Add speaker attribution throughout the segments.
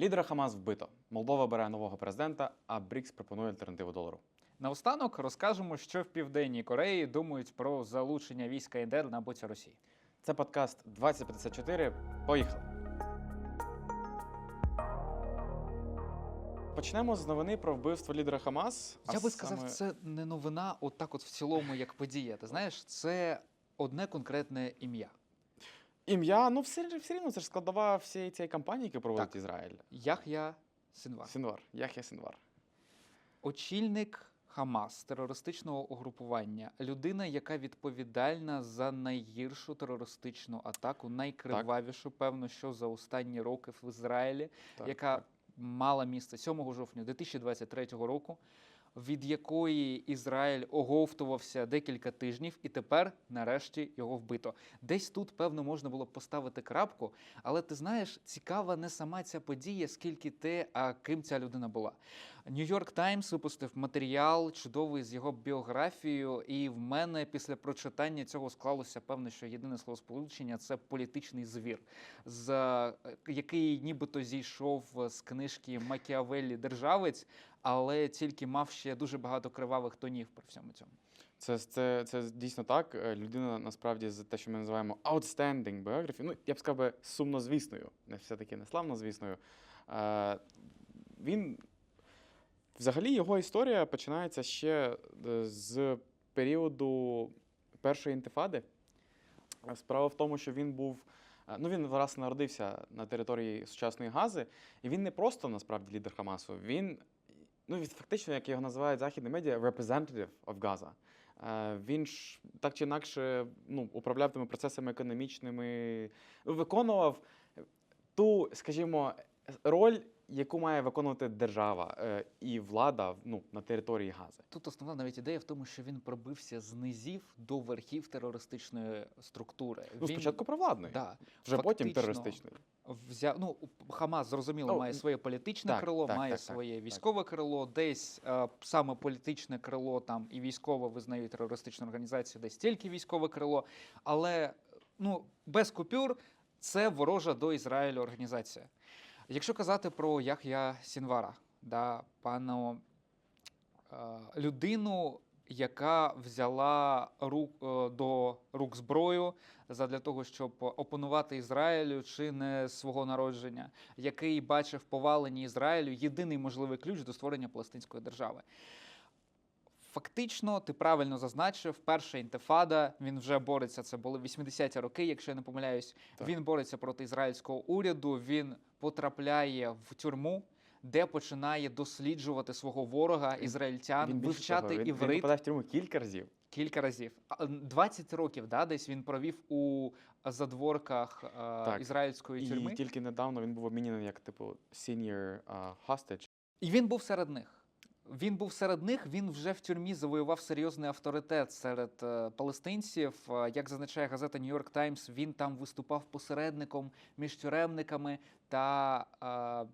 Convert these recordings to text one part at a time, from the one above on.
Speaker 1: Лідера Хамас вбито. Молдова бере нового президента, а БРІКС пропонує альтернативу долару.
Speaker 2: Наостанок розкажемо, що в Південній Кореї думають про залучення війська індер на боці Росії.
Speaker 1: Це подкаст 2054. Поїхали. Почнемо з новини про вбивство лідера Хамас. а
Speaker 2: Я би сказав,
Speaker 1: саме-
Speaker 2: це не новина, отак, от в цілому, як подія. Ти знаєш, це одне конкретне ім'я.
Speaker 1: Ім'я. Ну, все, все рівно це ж складова всієї цієї кампанії, яку проводить
Speaker 2: Так.
Speaker 1: Ізраїль.
Speaker 2: Ях'я Синвар.
Speaker 1: Синвар. Яхя Синвар.
Speaker 2: Очільник Хамас, терористичного угрупування, людина, яка відповідальна за найгіршу терористичну атаку, найкривавішу, певно, що за останні роки в Ізраїлі,
Speaker 1: Так,
Speaker 2: яка
Speaker 1: так.
Speaker 2: мала місце 7 жовтня 2023 року, від якої Ізраїль оговтувався декілька тижнів, і тепер, нарешті, його вбито. Десь тут, певно, можна було б поставити крапку, але ти знаєш, цікава не сама ця подія, скільки те, а ким ця людина була. Нью-Йорк Таймс випустив матеріал чудовий з його біографією, і в мене після прочитання цього склалося певне, що єдине словосполучення це політичний звір, з е, який нібито зійшов з книжки Макіавеллі Державець, але тільки мав ще дуже багато кривавих тонів при всьому цьому.
Speaker 1: Це, це, це дійсно так. Е, Людина насправді з те, що ми називаємо outstanding biography, ну я б сказав би сумнозвісною, не все-таки не славнозвісною. Е, він взагалі його історія починається ще е, з періоду першої інтифади. Е, Справа в тому, що він був. Ну, він власне народився на території сучасної Гази, і він не просто насправді лідер Хамасу. Він, ну, фактично, як його називають західні медіа, representative of Gaza. Е, Він ж так чи інакше ну, управляв тими процесами економічними, ну, виконував ту, скажімо, роль, яку має виконувати держава е, і влада ну, на території Гази.
Speaker 2: Тут основна навіть ідея в тому, що він пробився з низів до верхів терористичної структури.
Speaker 1: Ну,
Speaker 2: він,
Speaker 1: спочатку провладної,
Speaker 2: да,
Speaker 1: вже потім терористичної.
Speaker 2: взяв. Ну, Хамас зрозуміло
Speaker 1: Ну,
Speaker 2: має своє політичне
Speaker 1: так,
Speaker 2: крило,
Speaker 1: так,
Speaker 2: має
Speaker 1: так, так,
Speaker 2: своє
Speaker 1: так.
Speaker 2: військове крило. Десь е, саме політичне крило там і військове визнають терористичну організацію, десь тільки військове крило. Але ну без купюр це ворожа до Ізраїлю організація. Якщо казати про Ях'я Сінвара, да, пану е, людину, яка взяла рук, е, до рук зброю для того, щоб опанувати Ізраїлю чи не свого народження, який бачив повалені Ізраїлю єдиний можливий ключ до створення палестинської держави. Фактично, ти правильно зазначив, перша інтифада, він вже бореться. Це були 80-ті роки, якщо я не помиляюсь.
Speaker 1: Так.
Speaker 2: Він бореться проти ізраїльського уряду. Він потрапляє в тюрму, де починає досліджувати свого ворога, ізраїльтян,
Speaker 1: Він
Speaker 2: вивчати
Speaker 1: того, він, він попадає в тюрму кілька разів.
Speaker 2: кілька разів. А, 20 років, да, десь він провів у задворках е, ізраїльської тюрми.
Speaker 1: І тільки недавно він був обмінений як типу senior uh, hostage.
Speaker 2: І він був серед них. Він був серед них. Він вже в тюрмі завоював серйозний авторитет серед е, палестинців. Е, Як зазначає газета New York Times, він там виступав посередником між тюремниками та е,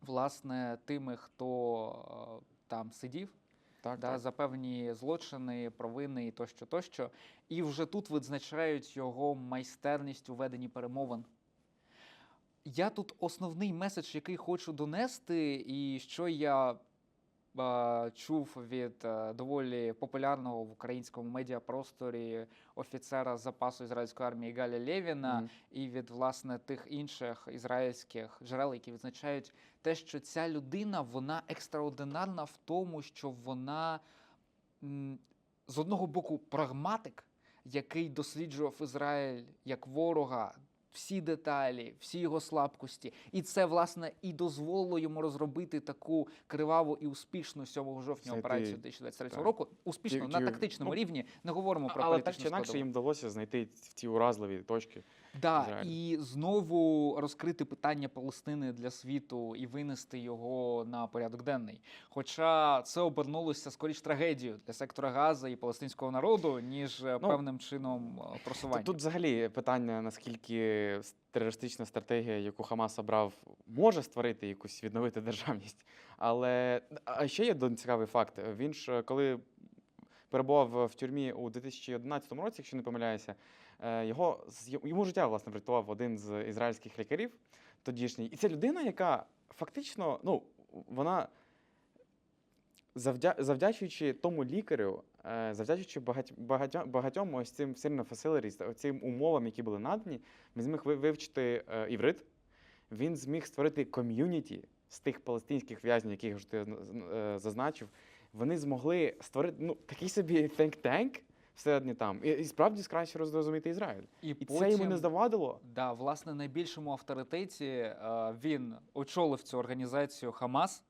Speaker 2: власне тими, хто там сидів.
Speaker 1: Так,
Speaker 2: да,
Speaker 1: так.
Speaker 2: за певні злочини, провини і тощо, тощо. І вже тут відзначають його майстерність у веденні перемовин. Я тут основний меседж, який хочу донести, і що я чув від е, доволі популярного в українському медіапросторі офіцера запасу ізраїльської армії Галя Лєвіна,
Speaker 1: Мгм.
Speaker 2: і від власне тих інших ізраїльських джерел, які відзначають те, що ця людина вона екстраординарна в тому, що вона з одного боку прагматик, який досліджував Ізраїль як ворога. Всі деталі, всі його слабкості, і це власне і дозволило йому розробити таку криваву і успішну 7 жовтня
Speaker 1: Знайти-
Speaker 2: операцію 2023
Speaker 1: так.
Speaker 2: року. Успішно
Speaker 1: Ті-
Speaker 2: на
Speaker 1: ті-
Speaker 2: тактичному
Speaker 1: ну,
Speaker 2: рівні. Не говоримо про
Speaker 1: Але так чи інакше їм вдалося знайти ці уразливі точки.
Speaker 2: Да, і знову розкрити питання Палестини для світу і винести його на порядок денний. Хоча це обернулося скоріш трагедією для сектора Газа і палестинського народу, ніж е,
Speaker 1: Ну,
Speaker 2: певним чином е, просування.
Speaker 1: Тут взагалі питання, наскільки терористична стратегія, яку Хамас обрав, може створити якусь відновити державність. Але а ще є один цікавий факт. Він ж коли перебував в тюрмі у 2011 році, якщо не помиляюся, е, його йому життя власне врятував один з ізраїльських лікарів тодішній. І це людина, яка фактично, ну, вона завдя... завдячуючи тому лікарю, завдячуючи багатьом, багатьом ось цим сильно facilities, цим умовам, які були надані, він зміг вивчити е, іврит, він зміг створити ком'юніті з тих палестинських в'язнів, яких вже ти е, зазначив. Вони змогли створити ну, такий собі think tank всередині там, і, і справді краще розрозуміти Ізраїль.
Speaker 2: І,
Speaker 1: І це йому не
Speaker 2: потім-
Speaker 1: завадило.
Speaker 2: Да, власне, найбільшому авторитеті е, він очолив цю організацію Хамас.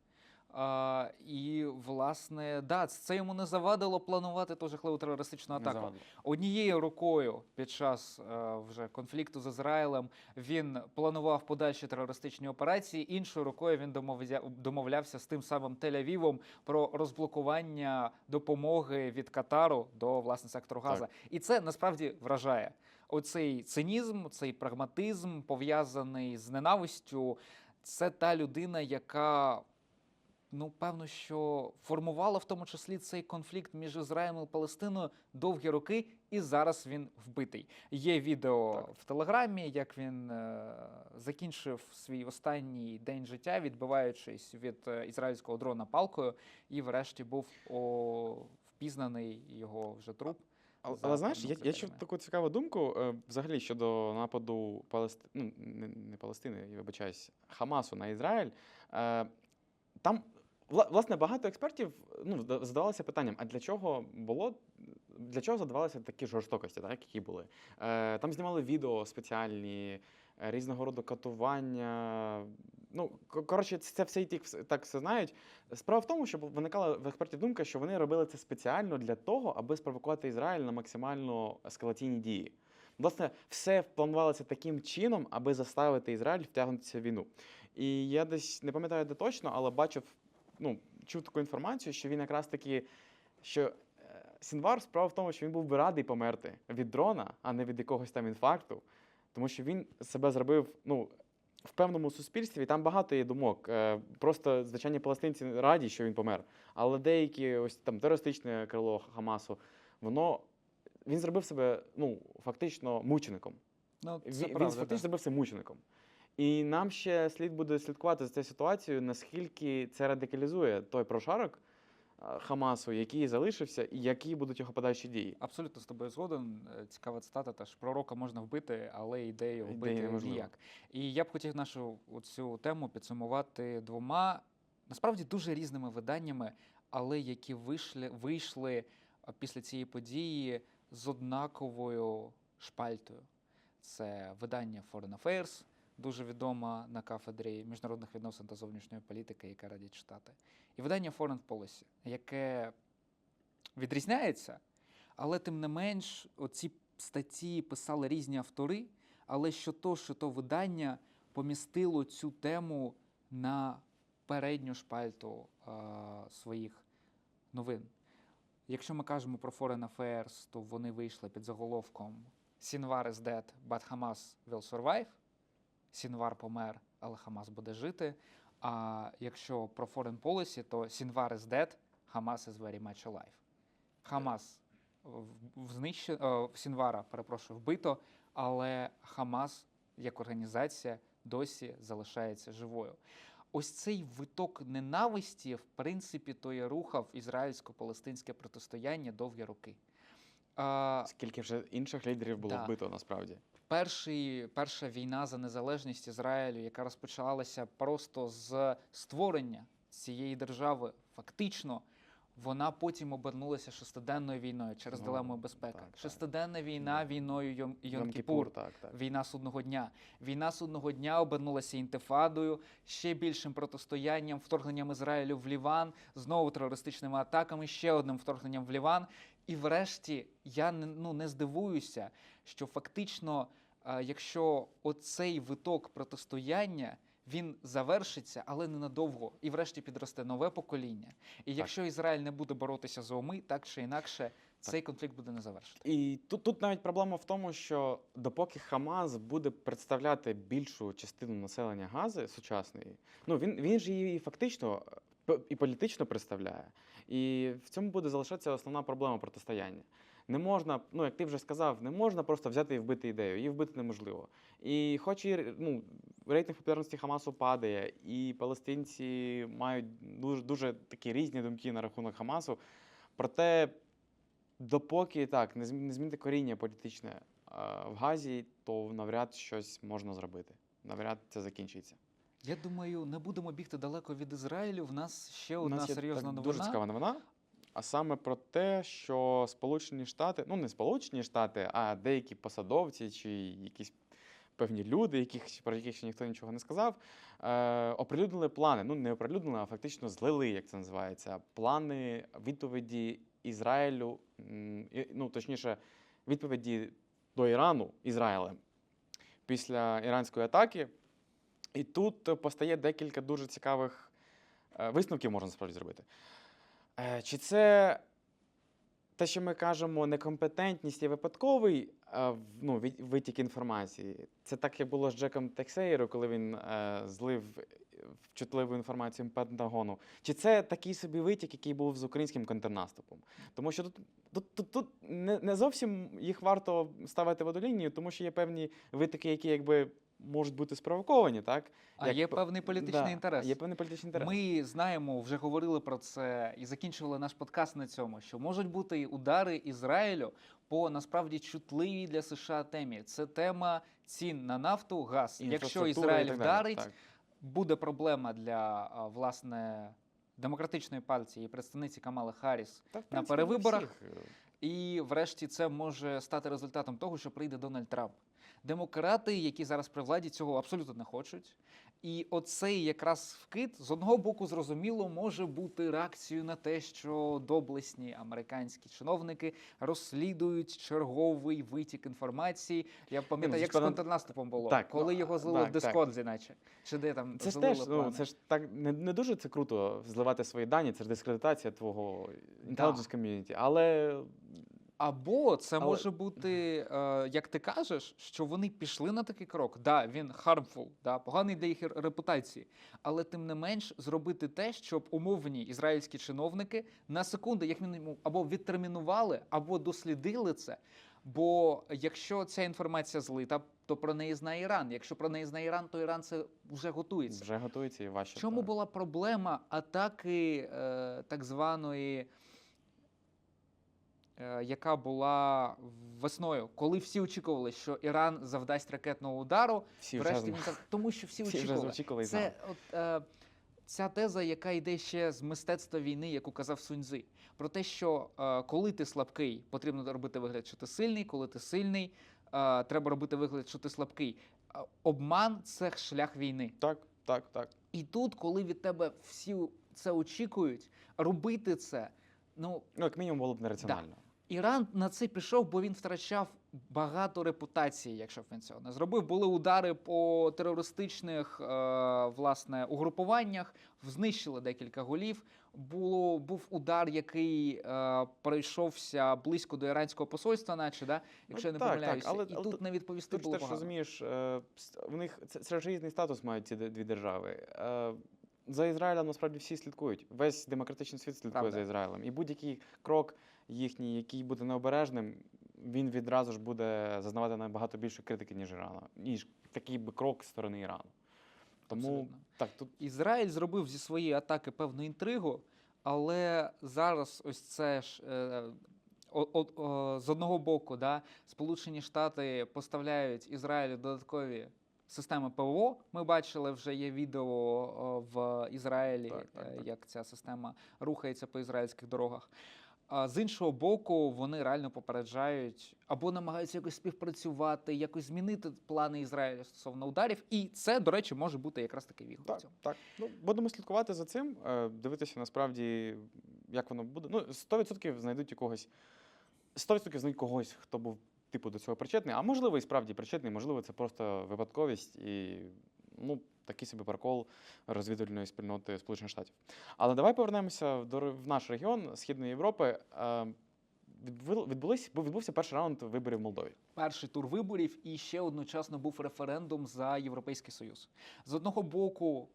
Speaker 2: Е, і, власне, да, це йому не завадило планувати ту жахливу терористичну атаку. Однією рукою під час е, вже конфлікту з Ізраїлем він планував подальші терористичні операції. Іншою рукою він домовля- домовлявся з тим самим Тель-Авівом про розблокування допомоги від Катару до власне сектору
Speaker 1: Так.
Speaker 2: Газа. І це насправді вражає. Оцей цинізм, цей прагматизм пов'язаний з ненавистю. Це та людина, яка ну певно, що формувала в тому числі цей конфлікт між Ізраїлем і Палестиною довгі роки, і зараз він вбитий. Є відео
Speaker 1: Так.
Speaker 2: в телеграмі, як він е, закінчив свій останній день життя, відбиваючись від е, ізраїльського дрона палкою, і врешті був о, впізнаний його вже труп.
Speaker 1: Але, але знаєш, я, я чув таку цікаву думку е, взагалі щодо нападу Палести... ну, не, не Палестини, я вибачаюсь, Хамасу на Ізраїль. Е, там, власне, багато експертів ну, задавалися питанням: а для чого було? Для чого задавалися такі жорстокості, так, які були? Е, там знімали відео спеціальні, е, різного роду катування. Ну, коротше, це все і так все знають. Справа в тому, що виникала в експертів думка, що вони робили це спеціально для того, аби спровокувати Ізраїль на максимально ескалаційні дії. Власне, все планувалося таким чином, аби заставити Ізраїль втягнутися в війну. І я десь не пам'ятаю де точно, але бачив, ну, чув таку інформацію, що він якраз таки, що е, Сінвар справа в тому, що він був би радий померти від дрона, а не від якогось там інфаркту. Тому що він себе зробив, ну. В певному суспільстві там багато є думок. Е, Просто звичайні палестинці раді, що він помер. Але деякі ось там терористичне крило Хамасу, воно він зробив себе ну фактично мучеником.
Speaker 2: Ну, це
Speaker 1: Він, він
Speaker 2: правда,
Speaker 1: фактично
Speaker 2: да.
Speaker 1: зробив себе мучеником. І нам ще слід буде слідкувати за цією ситуацією, наскільки це радикалізує той прошарок Хамасу, який залишився, і які будуть його подальші дії.
Speaker 2: Абсолютно з тобою згоден. Е, Цікава цитата. Теж пророка можна вбити, але ідею вбити ніяк. І я б хотів нашу цю тему підсумувати двома насправді дуже різними виданнями, але які вийшли, вийшли після цієї події з однаковою шпальтою. Це видання Foreign Affairs, дуже відома на кафедрі міжнародних відносин та зовнішньої політики, яке радять читати. І видання Foreign Policy, яке відрізняється, але тим не менш, оці статті писали різні автори, але що то, що то видання помістило цю тему на передню шпальту а, своїх новин. Якщо ми кажемо про Foreign Affairs, то вони вийшли під заголовком Сінвар is dead, but Hamas will survive. Сінвар помер, але Хамас буде жити. А якщо про Foreign Policy, то Сінвар is dead, Hamas is very much alive. Хамас знищено, Сінвара, перепрошую, вбито, але Хамас як організація досі залишається живою. Ось цей виток ненависті, в принципі, то і рухав ізраїльсько-палестинське протистояння довгі роки.
Speaker 1: Скільки вже інших лідерів було
Speaker 2: Да.
Speaker 1: вбито насправді.
Speaker 2: Перший, перша війна за незалежність Ізраїлю, яка розпочалася просто з створення цієї держави, фактично, вона потім обернулася шестиденною війною через
Speaker 1: Ну,
Speaker 2: дилему безпеки.
Speaker 1: так, так.
Speaker 2: Шестиденна війна
Speaker 1: Да.
Speaker 2: війною Йом,
Speaker 1: Йом Кіпур, так, так.
Speaker 2: Війна судного дня. Війна судного дня обернулася інтифадою, ще більшим протистоянням, вторгненням Ізраїлю в Ліван, знову терористичними атаками, ще одним вторгненням в Ліван. І врешті я не, ну, не здивуюся, що фактично, а, якщо оцей виток протистояння. Він завершиться, але ненадовго, і врешті підросте нове покоління. І якщо Ізраїль не буде боротися за уми, так чи інакше, цей конфлікт буде не завершений.
Speaker 1: І тут, тут навіть проблема в тому, що допоки Хамас буде представляти більшу частину населення Гази сучасної, ну він, він ж її фактично е, і політично представляє. І в цьому буде залишатися основна проблема протистояння. Не можна, ну як ти вже сказав, не можна просто взяти і вбити ідею. Її вбити неможливо. І хоч і ну, рейтинг популярності Хамасу падає, і палестинці мають дуже, дуже такі різні думки на рахунок Хамасу. Проте, допоки так, не змі- не змінити коріння політичне в Газі, то навряд щось можна зробити. Навряд це закінчиться.
Speaker 2: Я думаю, не будемо бігти далеко від Ізраїлю. В нас ще
Speaker 1: У
Speaker 2: одна
Speaker 1: нас є
Speaker 2: серйозна
Speaker 1: так,
Speaker 2: новина.
Speaker 1: дуже цікава новина. А саме про те, що Сполучені Штати, ну не Сполучені Штати, а деякі посадовці чи якісь певні люди, яких, про яких ще ніхто нічого не сказав, е, оприлюднили плани. Ну, не оприлюднили, а фактично злили, як це називається, плани відповіді Ізраїлю, ну точніше, відповіді до Ірану Ізраїлем після іранської атаки. І тут е, постає декілька дуже цікавих е, висновків, можна справді зробити. Е, Чи це те, що ми кажемо, некомпетентність і випадковий ну, витік інформації? Це так, як було з Джеком Тексейром, коли він злив вчутливу інформацію Пентагону. Чи це такий собі витік, який був з українським контрнаступом? Тому що тут, тут, тут, тут не, не зовсім їх варто ставити в одну лінію, тому що є певні витоки, які якби можуть бути спровоковані, так?
Speaker 2: А
Speaker 1: Як
Speaker 2: є певний політичний
Speaker 1: Да,
Speaker 2: інтерес.
Speaker 1: Є певний політичний інтерес.
Speaker 2: Ми знаємо, вже говорили про це і закінчували наш подкаст на цьому, що можуть бути удари Ізраїлю по насправді чутливій для США темі. Це тема цін на нафту, газ. Якщо Ізраїль вдарить,
Speaker 1: так.
Speaker 2: буде проблема для власне демократичної партії і представниці Камали Харріс.
Speaker 1: Та, в
Speaker 2: на перевиборах І врешті це може стати результатом того, що прийде Дональд Трамп. Демократи, які зараз при владі, цього абсолютно не хочуть. І оцей якраз вкид з одного боку зрозуміло може бути реакцією на те, що доблесні американські чиновники розслідують черговий витік інформації. Я пам'ятаю, як з контрнаступом було,
Speaker 1: Так,
Speaker 2: коли
Speaker 1: ну,
Speaker 2: його злили в
Speaker 1: так.
Speaker 2: Дискорді, наче чи де там
Speaker 1: Це ж
Speaker 2: злили
Speaker 1: теж, ну, це ж так не, не дуже це круто зливати свої дані, це ж дискредитація твого intelligence community. Але
Speaker 2: Або це
Speaker 1: Але-
Speaker 2: може бути, е, як ти кажеш, що вони пішли на такий крок. Да, він harmful, да, поганий для їх репутації. Але тим не менш зробити те, щоб умовні ізраїльські чиновники на секунду, як мінімум, або відтермінували, або дослідили це. Бо якщо ця інформація злита, то про неї знає Іран. Якщо про неї знає Іран, то Іран це вже готується.
Speaker 1: вже готується і важче.
Speaker 2: В чому
Speaker 1: так.
Speaker 2: була проблема атаки е, так званої, яка була весною, коли всі очікували, що Іран завдасть ракетного удару,
Speaker 1: Всі
Speaker 2: врешті він так, тому що всі,
Speaker 1: всі
Speaker 2: очікували.
Speaker 1: очікували.
Speaker 2: Це от, е, ця теза, яка йде ще з мистецтва війни, яку казав Суньзи, про те, що е, коли ти слабкий, потрібно робити вигляд, що ти сильний, коли ти сильний, е, треба робити вигляд, що ти слабкий. Е, Обман це шлях війни.
Speaker 1: Так, так, так.
Speaker 2: І тут, коли від тебе всі це очікують, робити це. Ну,
Speaker 1: Ну, як мінімум, було б нераціонально.
Speaker 2: Іран на це пішов, бо він втрачав багато репутації, якщо б він цього не зробив. Були удари по терористичних е, власне угрупуваннях, знищили декілька голів. Було був удар, який е, пройшовся близько до іранського посольства, наче да, якщо я не
Speaker 1: так, так, але-
Speaker 2: і
Speaker 1: але
Speaker 2: тут не відповісти
Speaker 1: Ти ж
Speaker 2: було
Speaker 1: теж
Speaker 2: погано.
Speaker 1: розумієш, е, в них це, це ж різний статус мають ці дві держави. Е, За Ізраїлем насправді всі слідкують. Весь демократичний світ слідкує
Speaker 2: Правда.
Speaker 1: за Ізраїлем. І будь-який крок їхній, який буде необережним, він відразу ж буде зазнавати набагато більше критики, ніж Ірана, ніж такий би крок з сторони Ірану. Тому
Speaker 2: Абсолютно.
Speaker 1: так, тут
Speaker 2: Ізраїль зробив зі своєї атаки певну інтригу, але зараз ось це ж. Е, о- о- о, з одного боку, да, Сполучені Штати поставляють Ізраїлю додаткові системи ПВО. Ми бачили вже є відео о, в Ізраїлі,
Speaker 1: Так, так,
Speaker 2: е,
Speaker 1: так.
Speaker 2: як ця система рухається по ізраїльських дорогах. А з іншого боку, вони реально попереджають або намагаються якось співпрацювати, якось змінити плани Ізраїля стосовно ударів. І це, до речі, може бути якраз такий віхо.
Speaker 1: Так, так. Ну, будемо слідкувати за цим, е, дивитися насправді, як воно буде. Ну, 100% знайдуть якогось. 100% знайдуть когось, хто був типу до цього причетний, а можливо, і справді причетний, можливо, це просто випадковість і ну, такий собі прокол розвідувальної спільноти Сполучених Штатів. Але давай повернемося в наш регіон Східної Європи. Е, Відбулись, бу- відбувся перший раунд виборів в Молдові.
Speaker 2: перший тур виборів, і ще одночасно був референдум за Європейський Союз. З одного боку,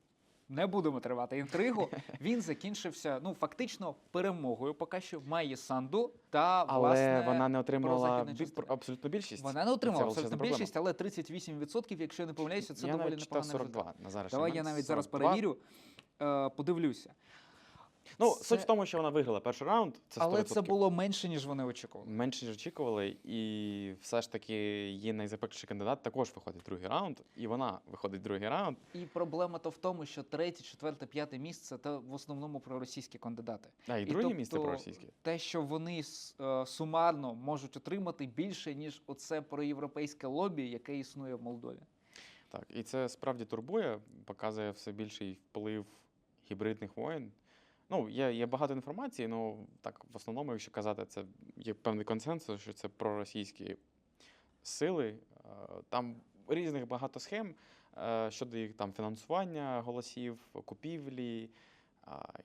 Speaker 2: Не будемо тривати інтригу. Він закінчився ну фактично перемогою. Поки що має Санду та
Speaker 1: Але
Speaker 2: власне
Speaker 1: вона не отримала абсолютну більшість.
Speaker 2: Вона не отримала
Speaker 1: це
Speaker 2: абсолютно більшість, але 38%, якщо я не помиляюся, це
Speaker 1: я
Speaker 2: доволі
Speaker 1: непогано. читав 42 на зараз.
Speaker 2: Давай я навіть зараз перевірю, е, подивлюся.
Speaker 1: Ну,
Speaker 2: Це-
Speaker 1: суть в тому, що вона виграла перший раунд. Це
Speaker 2: Але
Speaker 1: 100%.
Speaker 2: це було менше, ніж вони очікували.
Speaker 1: менше ніж очікували, і все ж таки її найзапекліший кандидат також виходить в другий раунд, і вона виходить в другий раунд.
Speaker 2: І проблема то в тому, що третє, четверте, п'яте місце це в основному проросійські кандидати.
Speaker 1: А, і
Speaker 2: І
Speaker 1: друге місце
Speaker 2: тобто
Speaker 1: проросійське.
Speaker 2: Те, що вони е, сумарно можуть отримати більше, ніж оце проєвропейське лобі, яке існує в Молдові.
Speaker 1: Так, і це справді турбує, показує все більший вплив гібридних воєн. Ну, є, є багато інформації, ну так, в основному, якщо казати, це є певний консенсус, що це проросійські сили. Е, Там різних багато схем е, щодо їх там фінансування голосів, купівлі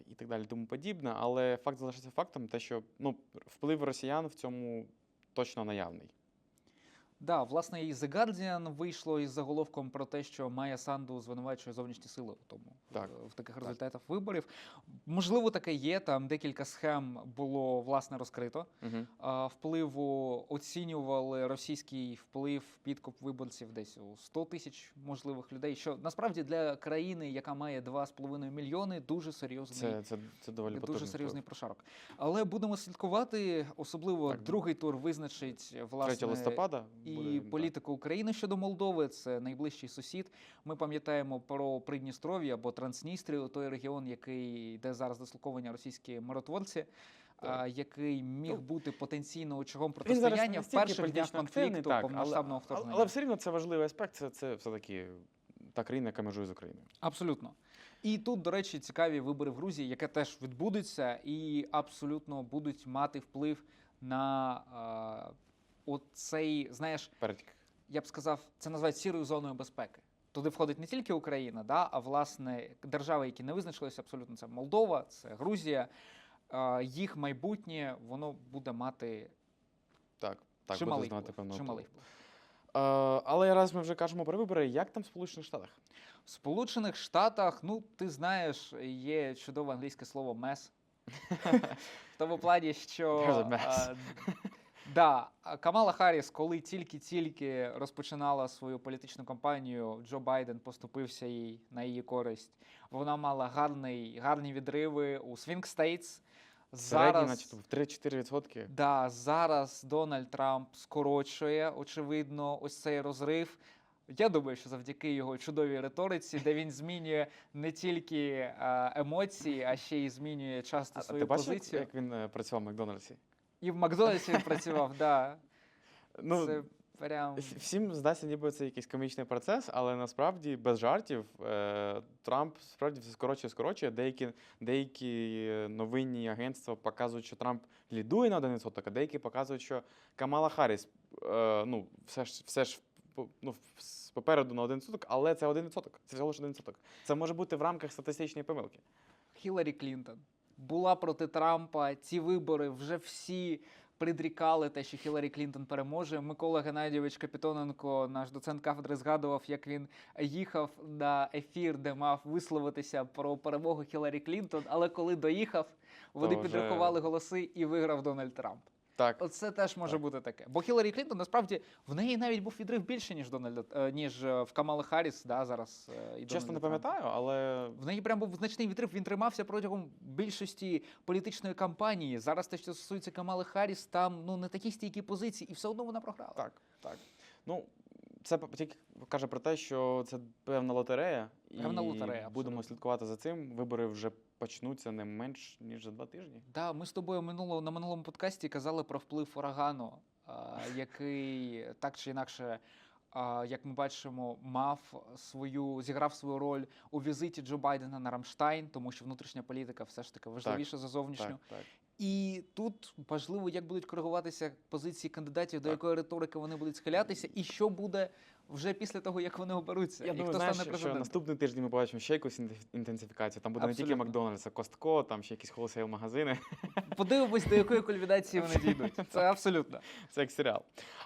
Speaker 1: і так далі, тому подібне. Але факт залишається фактом, те, що ну, вплив росіян в цьому точно наявний.
Speaker 2: Да, власне, і The Guardian вийшло із заголовком про те, що Майя Санду звинувачує зовнішні сили у тому
Speaker 1: Так,
Speaker 2: в, таких
Speaker 1: так.
Speaker 2: результатах виборів. Можливо, таке є. Там декілька схем було власне розкрито.
Speaker 1: Угу.
Speaker 2: А, впливу оцінювали російський вплив підкуп виборців десь у 100 тисяч можливих людей. Що насправді для країни, яка має 2,5 мільйони, дуже серйозний.
Speaker 1: Це, це, це доволі
Speaker 2: Дуже
Speaker 1: потужний
Speaker 2: серйозний
Speaker 1: вплив.
Speaker 2: прошарок. Але будемо слідкувати, особливо
Speaker 1: Так.
Speaker 2: другий тур визначить
Speaker 1: 3
Speaker 2: власне
Speaker 1: листопада
Speaker 2: і політику України щодо Молдови. Це найближчий сусід. Ми пам'ятаємо про Придністров'я або Трансністрію, той регіон, який де зараз дислоковані російські миротворці.
Speaker 1: Так.
Speaker 2: А, який міг
Speaker 1: Ну,
Speaker 2: бути потенційно очагом протистояння в перших днях конфлікту
Speaker 1: так,
Speaker 2: повномасштабного вторгнення.
Speaker 1: але все рівно це важливий аспект. Це, це все-таки та країна, яка межує з Україною.
Speaker 2: Абсолютно. І тут, до речі, цікаві вибори в Грузії, яке теж відбудеться, і абсолютно будуть мати вплив на оцей, знаєш,
Speaker 1: Перед
Speaker 2: я б сказав, це називають сірою зоною безпеки. Туди входить не тільки Україна, да, а власне держави, які не визначилися абсолютно, це Молдова, це Грузія. А, їх майбутнє воно буде мати
Speaker 1: так, так буде
Speaker 2: чималий
Speaker 1: знати
Speaker 2: вплив.
Speaker 1: певного
Speaker 2: чималий вплив.
Speaker 1: Е, але раз ми вже кажемо про вибори, як там в Сполучених Штатах?
Speaker 2: В Сполучених Штатах, ну ти знаєш, є чудове англійське слово мес. В тому плані, що
Speaker 1: There's a mess.
Speaker 2: а, да, Камала Харріс, коли тільки-тільки розпочинала свою політичну кампанію, Джо Байден поступився їй на її користь. Вона мала гарний, гарні відриви у States.
Speaker 1: Середній,
Speaker 2: Зараз,
Speaker 1: в 3-4%.
Speaker 2: да, зараз Дональд Трамп скорочує, очевидно, ось цей розрив. Я думаю, що завдяки його чудовій риториці, де він змінює не тільки е, емоції, а ще й змінює часто
Speaker 1: А,
Speaker 2: свою
Speaker 1: ти бачив, як,
Speaker 2: позицію.
Speaker 1: як він е, працював в Макдональдсі?
Speaker 2: І в Макдональдсі він працював, да.
Speaker 1: Ну,
Speaker 2: це прям.
Speaker 1: Всім здасться, ніби це якийсь комічний процес, але насправді без жартів е, Трамп справді все скорочує, скорочує. Деякі, деякі новинні агентства показують, що Трамп лідує на 1%, а деякі показують, що Камала Харріс е, ну, все ж, все ж ну, попереду на 1%, але це 1%. Це всього лише 1%. Це може бути в рамках статистичної помилки.
Speaker 2: Хіларі Клінтон була проти Трампа. Ці вибори вже всі придрікали те, що Хіларі Клінтон переможе. Микола Геннадійович Капітоненко, наш доцент кафедри, згадував, як він їхав на ефір, де мав висловитися про перемогу Хіларі Клінтон. Але коли доїхав, вони
Speaker 1: вже-
Speaker 2: підрахували голоси і виграв Дональд Трамп.
Speaker 1: Так,
Speaker 2: Оце теж може
Speaker 1: Так.
Speaker 2: бути таке. Бо Хіларі Клінтон насправді в неї навіть був відрив більше, ніж Дональда, е, ніж е, в Камали Харріс, да, зараз. е, і
Speaker 1: чесно не пам'ятаю, але
Speaker 2: В неї прям був значний відрив. Він тримався протягом більшості політичної кампанії. Зараз те, що стосується Камали Харріс, там ну не такі стійкі позиції, і все одно вона програла.
Speaker 1: Так, так. Ну, це тільки каже про те, що це певна лотерея.
Speaker 2: Певна
Speaker 1: і
Speaker 2: лотерея,
Speaker 1: Будемо
Speaker 2: абсолютно.
Speaker 1: слідкувати за цим. Вибори вже почнуться не менш ніж за два тижні.
Speaker 2: Да, ми з тобою минуло на минулому подкасті казали про вплив урагану, а, який так чи інакше. а, Як ми бачимо, мав свою зіграв свою роль у візиті Джо Байдена на Рамштайн, тому що внутрішня політика все ж таки важливіша за зовнішню.
Speaker 1: Так, так.
Speaker 2: І тут важливо, як будуть коригуватися позиції кандидатів, до якої риторики вони будуть схилятися, і що буде вже після того, як вони оберуться,
Speaker 1: Я
Speaker 2: і
Speaker 1: думаю,
Speaker 2: хто
Speaker 1: знаєш,
Speaker 2: стане
Speaker 1: що наступний тиждень ми побачимо ще якусь інтенсиф- інтенсифікацію. Там буде не тільки
Speaker 2: Абсолютно.
Speaker 1: Макдональдс, а Костко, там ще якісь холосейл магазини.
Speaker 2: Подивимось, до якої кульмінації вони дійдуть. Це абсолютно.
Speaker 1: Це як серіал.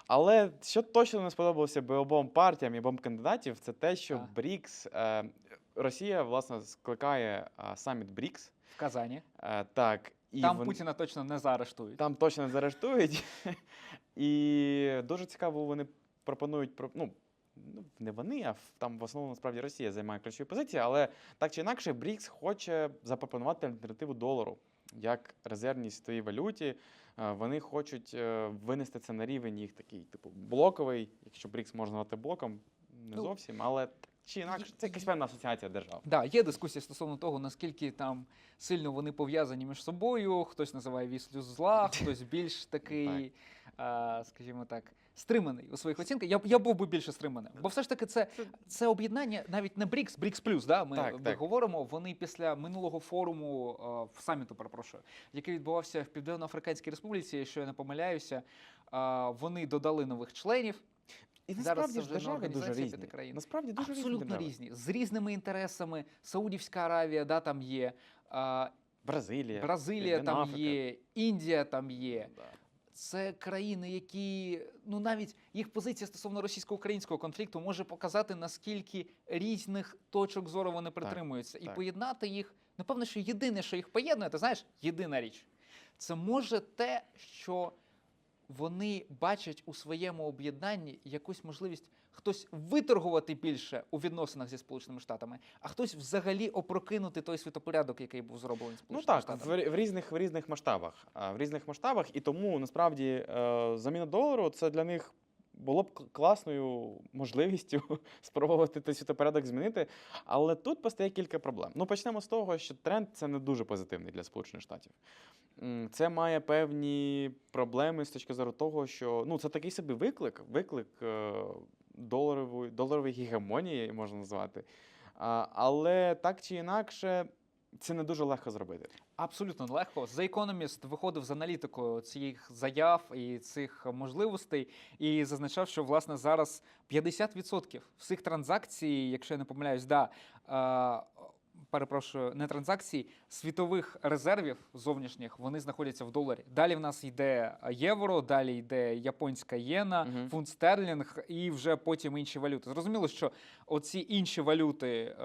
Speaker 1: Але що точно не сподобалося би обом партіям і обом кандидатів, це те, що
Speaker 2: Так.
Speaker 1: Брікс. Е, Росія, власне, скликає а, саміт БРІКС.
Speaker 2: В Казані.
Speaker 1: Е, так, і
Speaker 2: Там
Speaker 1: вон-
Speaker 2: Путіна точно не заарештують.
Speaker 1: там точно не заарештують. І дуже цікаво, вони пропонують про- ну, ну, не вони, а в- там в основному насправді Росія займає ключові позиції, але так чи інакше, БРІКС хоче запропонувати альтернативу долару як резервній світовій валюті. Е, Вони хочуть е, винести це на рівень їх такий, типу, блоковий, якщо БРІКС можна назвати блоком, не
Speaker 2: Ну,
Speaker 1: зовсім, але чи інакше, це якась певна асоціація держав.
Speaker 2: Да, є дискусія стосовно того, наскільки там сильно вони пов'язані між собою. Хтось називає віслю зла, хтось більш такий, а, скажімо так, стриманий у своїх оцінках. Я, я був би більше стриманим. Бо все ж таки, це, це об'єднання навіть не БРІКС, БРІКС плюс. Да, ми,
Speaker 1: Так,
Speaker 2: ми
Speaker 1: так.
Speaker 2: говоримо. Вони після минулого форуму а, в саміту, перепрошую, який відбувався в Південно-Африканській Республіці, якщо я не помиляюся, а, вони додали нових членів.
Speaker 1: І насправді ж держави дуже
Speaker 2: організація
Speaker 1: різні.
Speaker 2: країн.
Speaker 1: Насправді дуже
Speaker 2: Абсолютно
Speaker 1: різні.
Speaker 2: різні, з різними інтересами. Саудівська Аравія, да, там є. а,
Speaker 1: Бразилія.
Speaker 2: Бразилія там
Speaker 1: Африка.
Speaker 2: є, Індія там є.
Speaker 1: Да.
Speaker 2: Це країни, які ну навіть їх позиція стосовно російсько-українського конфлікту може показати наскільки різних точок зору вони притримуються, і
Speaker 1: так.
Speaker 2: поєднати їх. Напевно, що єдине, що їх поєднує, ти знаєш, єдина річ. Це може те, що вони бачать у своєму об'єднанні якусь можливість хтось виторгувати більше у відносинах зі Сполученими Штатами, а хтось взагалі опрокинути той світопорядок, який був зроблений
Speaker 1: Ну так,
Speaker 2: Штатами.
Speaker 1: в, в різних в різних масштабах. В різних масштабах, і тому насправді е, заміна долару це для них було б класною можливістю спробувати той світопорядок змінити. Але тут постає кілька проблем. Ну, почнемо з того, що тренд це не дуже позитивний для Сполучених Штатів. Це має певні проблеми з точки зору того, що ну, це такий собі виклик, виклик е, доларової, доларової гегемонії, можна назвати. Але так чи інакше, це не дуже легко зробити.
Speaker 2: Абсолютно легко. The Economist виходив з аналітикою цих заяв і цих можливостей і зазначав, що власне зараз 50% всіх транзакцій, якщо я не помиляюсь, да, е, перепрошую, не транзакцій, світових резервів зовнішніх вони знаходяться в доларі. Далі в нас йде євро, далі йде японська єна,
Speaker 1: Мгм.
Speaker 2: фунт стерлінг і вже потім інші валюти. Зрозуміло, що оці інші валюти, е,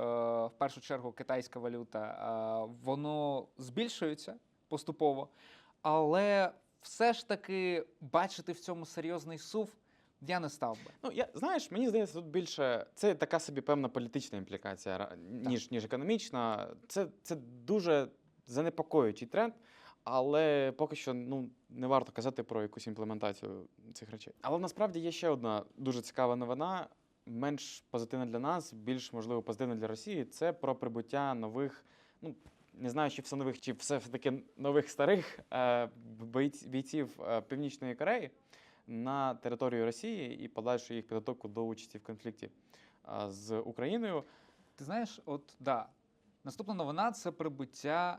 Speaker 2: в першу чергу китайська валюта, е, воно збільшується поступово, але все ж таки бачити в цьому серйозний сув я не став би.
Speaker 1: Ну, я знаєш, мені здається, тут більше це така собі певна політична імплікація, ніж, ніж економічна. Це, це дуже занепокоюючий тренд, але поки що ну, не варто казати про якусь імплементацію цих речей. Але насправді є ще одна дуже цікава новина, менш позитивна для нас, більш можливо позитивна для Росії. Це про прибуття нових, ну не знаю, чи все нових, чи все таки нових старих е, бійців е, Північної Кореї на територію Росії і подальшу їх підготовку до участі в конфлікті з Україною.
Speaker 2: Ти знаєш, от да, наступна новина це прибуття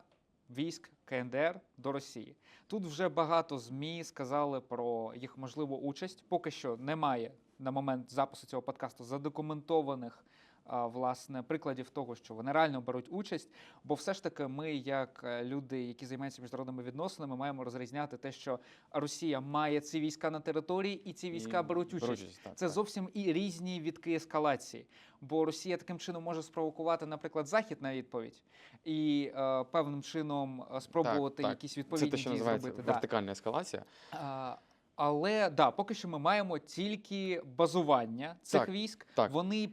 Speaker 2: військ КНДР до Росії. Тут вже багато ЗМІ сказали про їх можливу участь. Поки що немає на момент запису цього подкасту задокументованих. Власне, прикладів того, що вони реально беруть участь, бо все ж таки ми, як е, люди, які займаються міжнародними відносинами, маємо розрізняти те, що Росія має ці війська на території, і ці війська
Speaker 1: І
Speaker 2: беруть участь.
Speaker 1: так,
Speaker 2: Це
Speaker 1: так.
Speaker 2: зовсім і різні відки ескалації. Бо Росія таким чином може спровокувати, наприклад, захід на відповідь і е, певним чином е, спробувати
Speaker 1: так.
Speaker 2: якісь
Speaker 1: Це
Speaker 2: відповідні
Speaker 1: те, що
Speaker 2: дії
Speaker 1: називається
Speaker 2: зробити.
Speaker 1: Вертикальна ескалація.
Speaker 2: А, але да, поки що ми маємо тільки базування цих
Speaker 1: Так,
Speaker 2: військ.
Speaker 1: так.
Speaker 2: Вони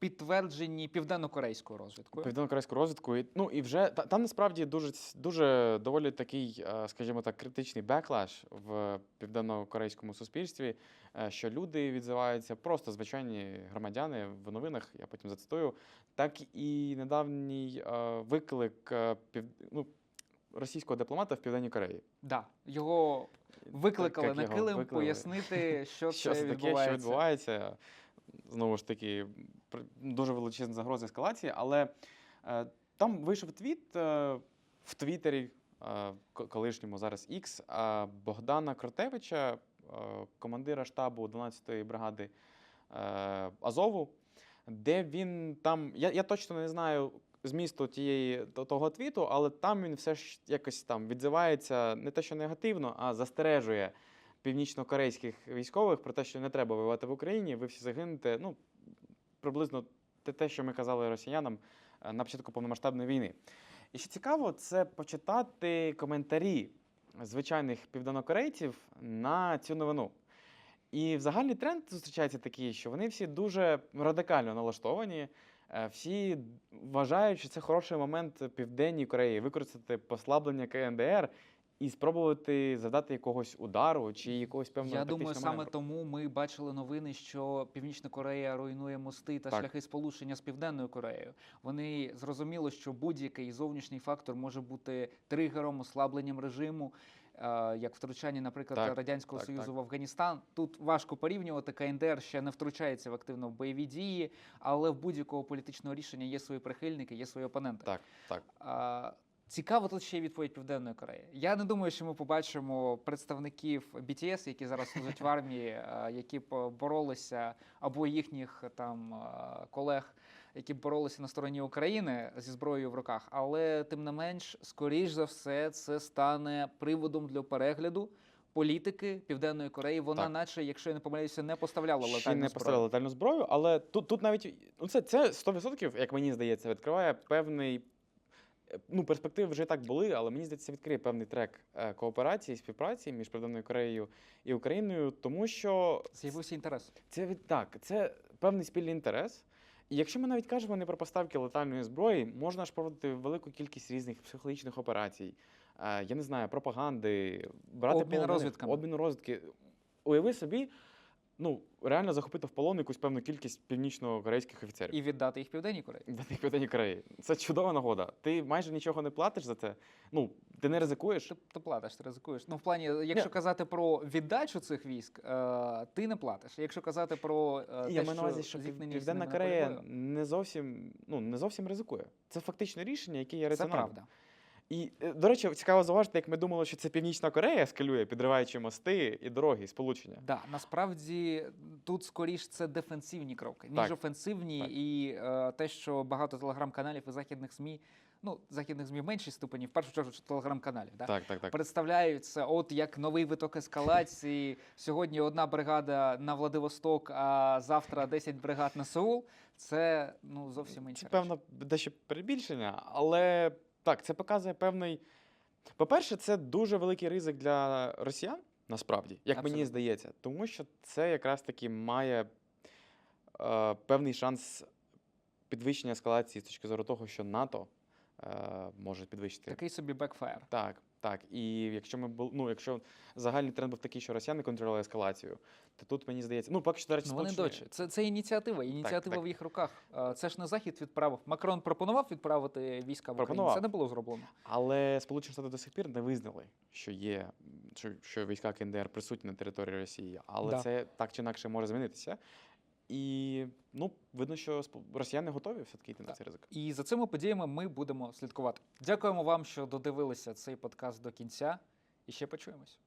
Speaker 2: підтверджені південно-корейською розвідкою.
Speaker 1: Південно-корейську розвідку. Ну і вже та, там насправді дуже дуже доволі такий, е, скажімо так, критичний беклаш в південно-корейському суспільстві, е, що люди відзиваються просто звичайні громадяни в новинах. Я потім зацитую. Так і недавній е, виклик пів, ну, російського дипломата в Південній Кореї.
Speaker 2: Да, його викликали
Speaker 1: як
Speaker 2: на килим
Speaker 1: викликали.
Speaker 2: пояснити, що,
Speaker 1: що
Speaker 2: це
Speaker 1: таке,
Speaker 2: відбувається.
Speaker 1: що відбувається. Знову ж таки, дуже величезна загроза ескалації, але е, там вийшов твіт е, в Твіттері, е, колишньому зараз X, е, Богдана Кротевича, е, командира штабу 12-ї бригади е, Азову, де він там. Я, я точно не знаю змісту тієї того твіту, але там він все ж якось там відзивається не те, що негативно, а застережує північно-корейських військових про те, що не треба воювати в Україні, ви всі загинете. Ну, приблизно те, що ми казали росіянам е, на початку повномасштабної війни. І що цікаво, це почитати коментарі звичайних південнокорейців на цю новину. І взагалі тренд зустрічається такий, що вони всі дуже радикально налаштовані. Е, Всі вважають, що це хороший момент Південній Кореї використати послаблення КНДР і спробувати завдати якогось удару чи якогось певного
Speaker 2: Я думаю,
Speaker 1: тактичного
Speaker 2: саме тому ми бачили новини, що Північна Корея руйнує мости та
Speaker 1: Так.
Speaker 2: шляхи сполучення з Південною Кореєю. Вони зрозуміли, що будь-який зовнішній фактор може бути тригером, ослабленням режиму. е, Як втручання, наприклад,
Speaker 1: Так,
Speaker 2: радянського
Speaker 1: так,
Speaker 2: союзу
Speaker 1: так.
Speaker 2: в Афганістан, тут важко порівнювати. КНДР ще не втручається в активно в бойові дії, але в будь-якого політичного рішення є свої прихильники, є свої опоненти.
Speaker 1: Так, так.
Speaker 2: Цікаво тут ще й відповідь Південної Кореї. Я не думаю, що ми побачимо представників BTS, які зараз служать в армії, які б боролися, або їхніх там колег, які б боролися на стороні України зі зброєю в руках. Але тим не менш, скоріш за все, це стане приводом для перегляду. Політики Південної Кореї, вона,
Speaker 1: Так.
Speaker 2: наче, якщо я не помиляюся, не поставляла
Speaker 1: Ще
Speaker 2: летальну
Speaker 1: не
Speaker 2: зброю.
Speaker 1: поставили летальну зброю, але тут, тут навіть ну це, це 100%, як мені здається, відкриває певний. Е, Ну, перспективи вже і так були, але мені здається, відкриє певний трек е, кооперації, співпраці між Південною Кореєю і Україною, тому що
Speaker 2: З'явився інтерес.
Speaker 1: це від так, це певний спільний інтерес. І якщо ми навіть кажемо не про поставки летальної зброї, можна ж проводити велику кількість різних психологічних операцій, е, я не знаю, пропаганди, брати
Speaker 2: Обмін розвідками.
Speaker 1: обмін розвідки. Уяви собі, ну реально захопити в полон якусь певну кількість північно-корейських офіцерів.
Speaker 2: І віддати їх Південній Кореї.
Speaker 1: Для тих Південній Кореї. Це чудова нагода. Ти майже нічого не платиш за це. Ну, ти не ризикуєш.
Speaker 2: Ти, ти платиш, ти ризикуєш. Ну, в плані, якщо казати про віддачу цих військ, е, ти не платиш. Якщо казати про е,
Speaker 1: Я
Speaker 2: те,
Speaker 1: маю на увазі, що Південна Корея не зовсім, ну, не зовсім ризикує. Це фактично рішення, яке є
Speaker 2: це правда.
Speaker 1: І, е, до речі, цікаво зауважити, як ми думали, що це Північна Корея скалює, підриваючи мости і дороги, і сполучення.
Speaker 2: Да, насправді тут скоріш це дефенсивні кроки, ніж
Speaker 1: Так,
Speaker 2: офенсивні,
Speaker 1: так.
Speaker 2: і е, те, що багато телеграм-каналів і західних ЗМІ, ну західних ЗМІ в меншій ступені, в першу чергу телеграм-каналів, да?
Speaker 1: Так, так, так.
Speaker 2: представляють це от як новий виток ескалації. Сьогодні одна бригада на Владивосток, а завтра 10 бригад на Сеул. Це ну зовсім інша
Speaker 1: Це певно дещо перебільшення, але так, це показує певний. По-перше, це дуже великий ризик для росіян, насправді, як мені здається, тому що це якраз таки має е, певний шанс підвищення ескалації з точки зору того, що НАТО е, може підвищити.
Speaker 2: Такий собі бекфаєр.
Speaker 1: Так, так. І якщо ми бу- ну, якщо загальний тренд був такий, що росіяни контролювали ескалацію, то тут мені здається, ну поки що, до речі,
Speaker 2: Ну, вони дочі. Це, це ініціатива. Ініціатива
Speaker 1: так.
Speaker 2: в їх руках. Це ж не захід відправив. Макрон пропонував відправити війська в Україну. Це не було зроблено.
Speaker 1: Але Сполучені Штати до сих пір не визнали, що є що, що війська КНДР присутні на території Росії. Але
Speaker 2: Да.
Speaker 1: це так чи інакше може змінитися. І ну, видно, що росіяни готові все-таки йти на цей ризик.
Speaker 2: І за цими подіями ми будемо слідкувати. Дякуємо вам, що додивилися цей подкаст до кінця. І ще почуємось.